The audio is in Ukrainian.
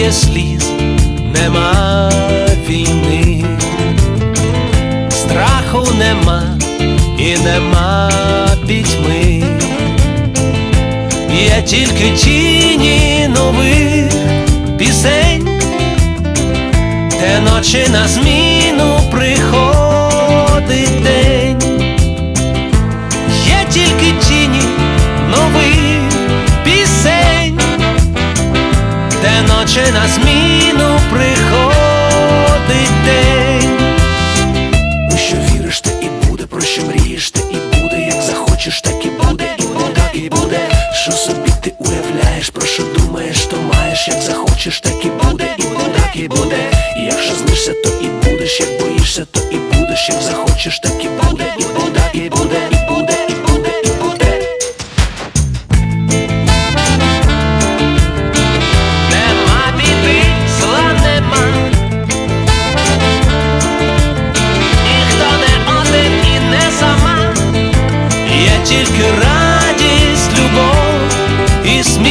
Немає сліз, нема війни, страху нема і нема пітьми, є тільки тіні нових пісень, де ночі на зміну ночі на зміну приходить день. У що віриш, те і буде, про що мрієш, те і буде, як захочеш, так і буде, і буде, і буде. Що собі ти уявляєш, про що думаєш, то маєш, як захочеш, так і буде, і буде, так і буде. І якщо знишся, то і будеш, як боїшся, то і будеш, як захочеш, так і буде, і буде, і буде, тільки радість, любов і сміх.